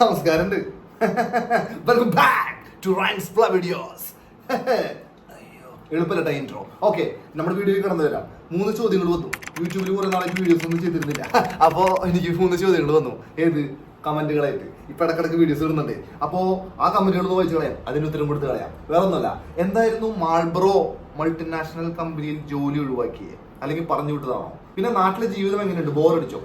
നമസ്കാരമുണ്ട് welcome back to Reigns പ്ല videos എളുപ്പമല്ല ഇൻട്രോ ഓക്കെ നമ്മുടെ വീഡിയോയിൽ കടന്നു വരാം. മൂന്ന് ചോദ്യങ്ങൾ വന്നു. യൂട്യൂബിൽ കുറെ നാളേക്ക് വീഡിയോസ് ഒന്നും ചെയ്തിരുന്നില്ല. അപ്പോൾ എനിക്ക് മൂന്ന് ചോദ്യങ്ങൾ വന്നു. ഏത്? കമന്റുകളായിട്ട്. ഇപ്പൊ ഇടക്കിടക്ക് വീഡിയോസ് ഇടുന്നുണ്ട്. അപ്പോ ആ കമന്റുകൾ ഒന്ന് വായിച്ചു കളയാം. അതിന് ഉത്തരം കൊടുത്ത് കളയാം. വേറെ ഒന്നുമല്ല എന്തായിരുന്നു മാൾബ്രോ മൾട്ടിനാഷണൽ കമ്പനിയിൽ ജോലി ഒഴിവാക്കിയേ? അല്ലെങ്കിൽ പറഞ്ഞു വിട്ടതാണോ? പിന്നെ നാട്ടിലെ ജീവിതം എങ്ങനെയുണ്ട്? ബോറടിച്ചോ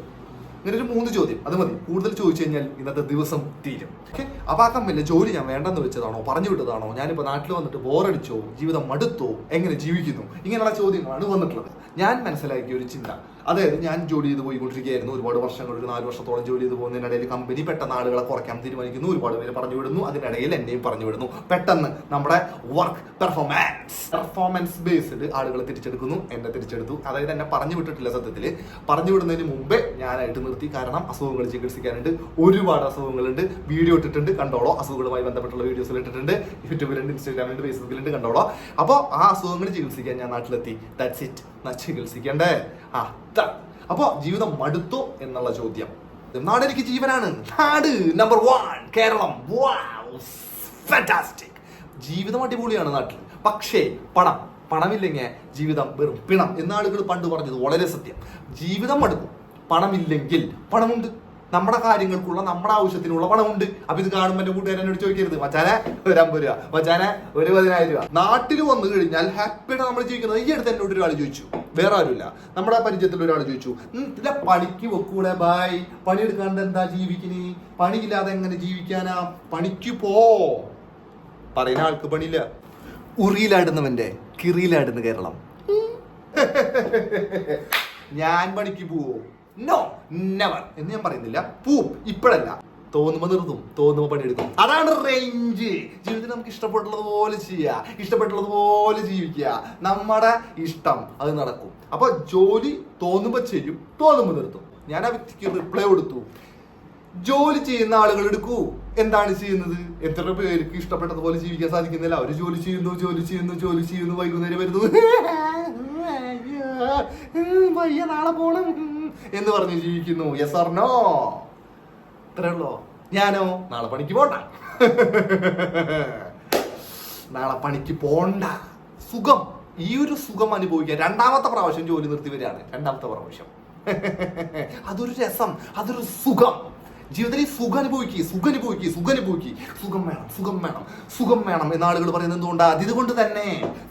ഇങ്ങനെ ഒരു മൂന്ന് ചോദ്യം. അത് മതി. കൂടുതൽ ചോദിച്ചു കഴിഞ്ഞാൽ ഇന്നത്തെ ദിവസം തീരും. ഓക്കെ അപ്പൊ ആ കമ്പനിയിലെ ജോലി ഞാൻ വേണ്ടെന്ന് വെച്ചതാണോ? പറഞ്ഞു വിട്ടതാണോ? ഞാനിപ്പോ നാട്ടിൽ വന്നിട്ട് ബോറടിച്ചോ? ജീവിതം മടുത്തോ? എങ്ങനെ ജീവിക്കുന്നു? ഇങ്ങനെയുള്ള ചോദ്യങ്ങളാണ് വന്നിട്ടുള്ളത്. ഞാൻ മനസ്സിലാക്കിയ ഒരു ചിന്ത. അതായത് ഞാൻ ജോലി ചെയ്ത് പോയിക്കൊണ്ടിരിക്കുകയായിരുന്നു. ഒരുപാട് വർഷങ്ങൾ ഒരു നാല് വർഷത്തോളം ജോലി ചെയ്ത് പോകുന്നതിനിടയിൽ കമ്പനി പെട്ടെന്ന് ആളുകളെ കുറയ്ക്കാൻ തീരുമാനിക്കുന്നു. ഒരുപാട് പേര് പറഞ്ഞു വിടുന്നു. അതിനിടയിൽ എന്നെയും പറഞ്ഞു വിടുന്നു. പെട്ടെന്ന് നമ്മുടെ വർക്ക് പെർഫോമൻസ് പെർഫോമൻസ് ബേസ്ഡ് ആളുകളെ തിരിച്ചെടുക്കുന്നു. എന്നെ തിരിച്ചെടുത്തു. അതായത് എന്നെ പറഞ്ഞു വിട്ടിട്ടില്ല സത്യത്തിൽ പറഞ്ഞു വിടുന്നതിന് മുമ്പേ ഞാനായിട്ട് നിർത്തി. കാരണം അസുഖങ്ങൾ ചികിത്സിക്കാനുണ്ട്. ഒരുപാട് അസുഖങ്ങളുണ്ട്. വീഡിയോ ഇട്ടിട്ടുണ്ട്. കണ്ടോളോ. അസുഖങ്ങളുമായി ബന്ധപ്പെട്ടുള്ള വീഡിയോസിൽ ഇട്ടിട്ടുണ്ട്. യൂട്യൂബിലുണ്ട് ഇൻസ്റ്റാഗ്രാമിലുണ്ട് ഫേസ്ബുക്കിലുണ്ട്. കണ്ടോളോ. അപ്പോൾ ആ അസുഖങ്ങൾ ചികിത്സിക്കാൻ ഞാൻ നാട്ടിലെത്തി. ദാറ്റ്സ് ഇറ്റ് ചികിത്സിക്കണ്ടേ അത്ത അപ്പോൾ ജീവിതം മടുത്തോ എന്നുള്ള ചോദ്യം. നാട് എനിക്ക് ജീവനാണ്. നാട് നമ്പർ വൺ കേരളം. ഫാന്റാസ്റ്റിക് ജീവിതം അടിപൊളിയാണ് നാട്ടിൽ. പക്ഷേ പണം. പണമില്ലെങ്കിൽ ജീവിതം വെറും പിണം എന്നാളുകൾ പണ്ട് പറഞ്ഞത്. വളരെ സത്യം. ജീവിതം മടുക്കും. പണമില്ലെങ്കിൽ പണമുണ്ട്. നമ്മുടെ കാര്യങ്ങൾക്കുള്ള നമ്മുടെ ആവശ്യത്തിനുള്ള പണമുണ്ട്. അപ്പൊ ഇത് കാണുമ്പോൾ എന്റെ കൂട്ടുകാരനോട് ചോദിക്കരുത് മച്ചാനെ ഒരു അമ്പത് രൂപ മച്ചാനെ ഒരു പതിനായിരം രൂപ. നാട്ടിൽ വന്നു കഴിഞ്ഞാൽ ഹാപ്പിയാണ് നമ്മൾ ജീവിക്കുന്നത്. ഈ അടുത്ത് എന്നോട് ഒരാൾ ചോദിച്ചു. വേറെ ആരുമില്ല. നമ്മുടെ പരിചയത്തിൽ ഒരാൾ ചോദിച്ചു. "ഉം, ഇല്ല പണിക്ക് വെക്കൂടെ ബായ് പണിയെടുക്കാണ്ട് എന്താ ജീവിക്കണി? പണിയില്ലാതെ എങ്ങനെ ജീവിക്കാനാ? പണിക്ക് പോ. പറയുന്ന ആൾക്ക് പണിയില്ല. ഉറിയിലാടുന്നവന്റെ കിറിയിലാടുന്ന കേരളം. ഞാൻ പണിക്ക് പോവോ? നോ നെവർ എന്ന് ഞാൻ പറയുന്നില്ല. പൂപ്പ് ഇപ്പോഴല്ല. തോന്നുമ്പോ നിർത്തും തോന്നുമ്പോ പണിയെടുക്കും. അതാണ് റേഞ്ച് ജീവിതത്തിൽ നമുക്ക് ഇഷ്ടപ്പെട്ടുള്ളത് പോലെ ചെയ്യുക ഇഷ്ടപ്പെട്ടുള്ളത് പോലെ ജീവിക്കുക. നമ്മുടെ ഇഷ്ടം അത് നടക്കും. അപ്പൊ ജോലി തോന്നുമ്പോ ചെയ്യും തോന്നുമ്പോ നിർത്തും. ഞാൻ ആ വ്യക്തിക്ക് റിപ്ലൈ കൊടുത്തു. ജോലി ചെയ്യുന്ന ആളുകൾ എടുക്കൂ. എന്താണ് ചെയ്യുന്നത്? എത്ര പേർക്ക് ഇഷ്ടപ്പെട്ടതുപോലെ ജീവിക്കാൻ സാധിക്കുന്നില്ല. അവർ ജോലി ചെയ്യുന്നു ജോലി ചെയ്യുന്നു ജോലി ചെയ്യുന്നു വൈകുന്നേരം വരുന്നു. നാളെ പോണം. എന്ന് പറഞ്ഞ് ജീവിക്കുന്നു. യെസ് ആർ നോ ഇത്രേ ഉള്ളോ? ഞാനോ? നാളെ പണിക്ക് പോണ്ട. നാളെ പണിക്ക് പോണ്ട. സുഖം. ഈ ഒരു സുഖം അനുഭവിക്കാൻ രണ്ടാമത്തെ പ്രാവശ്യം ജോലി നിർത്തി വരികയാണ്. രണ്ടാമത്തെ പ്രാവശ്യം. അതൊരു രസം. അതൊരു സുഖം. ജീവിതത്തിൽ സുഖം അനുഭവിക്കുക സുഖം അനുഭവിക്കുക സുഖം അനുഭവിക്കുക സുഖം വേണം സുഖം വേണം സുഖം വേണം എന്ന ആളുകൾ പറയുന്നത് എന്തുകൊണ്ടാണ് ഇതുകൊണ്ട് തന്നെ.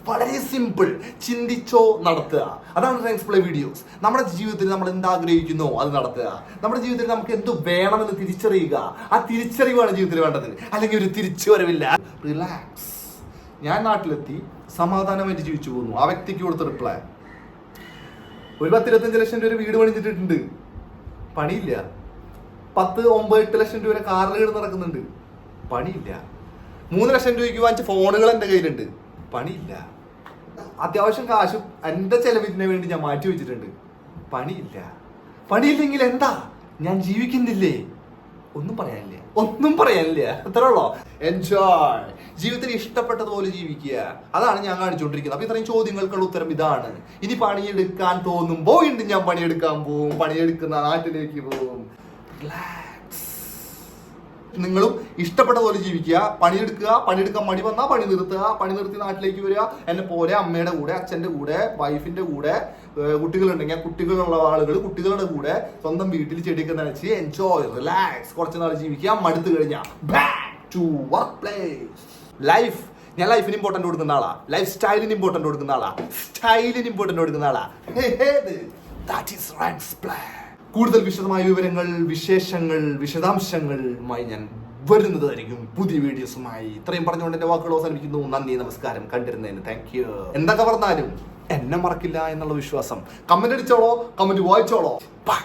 വളരെ സിമ്പിൾ ചിന്തിച്ചോ നടത്തുക. അതാണ് റൈൻസ് പ്ലേ വീഡിയോസ് നമ്മുടെ ജീവിതത്തിൽ നമ്മൾ എന്താഗ്രഹിക്കുന്നു അത് നടത്തുക. നമ്മുടെ ജീവിതത്തിൽ നമുക്ക് എന്ത് വേണമെന്ന് തിരിച്ചറിയുക. ആ തിരിച്ചറിവാണ് ജീവിതത്തിൽ വേണ്ടത്. അല്ലെങ്കിൽ ഒരു തിരിച്ചു വരവില്ല റിലാക്സ് ഞാൻ നാട്ടിലെത്തി സമാധാനമായിട്ട് ജീവിച്ചു പോകുന്നു ആ വ്യക്തിക്ക് കൊടുത്ത റിപ്ലൈ ഒരു പത്തിരുപത്തഞ്ച് ലക്ഷം രൂപ വീട് പണിഞ്ഞിട്ടുണ്ട് പണിയില്ല. പത്ത് ഒമ്പത് എട്ട് ലക്ഷം രൂപ കാറിൽ നടക്കുന്നുണ്ട്. പണിയില്ല. മൂന്ന് ലക്ഷം രൂപയ്ക്ക് വാങ്ങിച്ച ഫോണുകൾ എന്റെ കയ്യിലുണ്ട്. പണിയില്ല. അത്യാവശ്യം കാശും എന്റെ ചെലവിന് വേണ്ടി ഞാൻ മാറ്റി വെച്ചിട്ടുണ്ട്. പണിയില്ല. പണിയില്ലെങ്കിൽ എന്താ? ഞാൻ ജീവിക്കുന്നില്ലേ? ഒന്നും പറയാനില്ല. ഒന്നും പറയാനില്ല. അത്രയുള്ളോ എൻജോയ് ജീവിതത്തിൽ ഇഷ്ടപ്പെട്ടതുപോലെ ജീവിക്കുക. അതാണ് ഞാൻ കാണിച്ചുകൊണ്ടിരിക്കുന്നത്. അപ്പൊ ഇത്രയും ചോദ്യങ്ങൾക്കുള്ള ഉത്തരം ഇതാണ്. ഇനി പണിയെടുക്കാൻ തോന്നുമ്പോ വീണ്ടും ഞാൻ പണിയെടുക്കാൻ പോവും. പണിയെടുക്കുന്ന നാട്ടിലേക്ക് പോവും. റിലാക്സ് നിങ്ങളും ഇഷ്ടപ്പെട്ട പോലെ ജീവിക്കുക പണിയെടുക്കുക പണിയെടുക്കാൻ മടി വന്നാൽ പണി നിർത്തുക പണി നിർത്തി നാട്ടിലേക്ക് വരിക. എന്നെ പോലെ അമ്മയുടെ കൂടെ അച്ഛന്റെ കൂടെ വൈഫിന്റെ കൂടെ കുട്ടികളുണ്ടെങ്കിൽ കുട്ടികളുള്ള ആളുകൾ കുട്ടികളുടെ കൂടെ സ്വന്തം വീട്ടിൽ ചെടിയൊക്കെ നനച്ച് എൻജോയ് റിലാക്സ് കുറച്ച് നാൾ ജീവിക്കുക മടുത്തു കഴിഞ്ഞാൽ back to work place life ഞാൻ ലൈഫിന് ഇമ്പോർട്ടന്റ് കൊടുക്കുന്ന ആളാ. ലൈഫ് സ്റ്റൈലിന് ഇമ്പോർട്ടന്റ് കൊടുക്കുന്ന ആളാ. സ്റ്റൈലിന് ഇമ്പോർട്ടന്റ് കൊടുക്കുന്ന ആളാ. ദാറ്റ് ഈസ് റൈൻസ് പ്ലാൻ കൂടുതൽ വിശദമായ വിവരങ്ങൾ വിശേഷങ്ങൾ വിശദാംശങ്ങളുമായി ഞാൻ വരുന്നതായിരിക്കും പുതിയ വീഡിയോസുമായി. ഇത്രയും പറഞ്ഞുകൊണ്ട് എന്റെ വാക്കുകൾ അവസാനിപ്പിക്കുന്നു. നന്ദി നമസ്കാരം. കണ്ടിരുന്നതിന് താങ്ക് യു എന്തൊക്കെ പറഞ്ഞാലും എന്നെ മറക്കില്ല എന്നുള്ള വിശ്വാസം. കമന്റ് അടിച്ചോളോ കമന്റ് വായിച്ചോളോ. ബൈ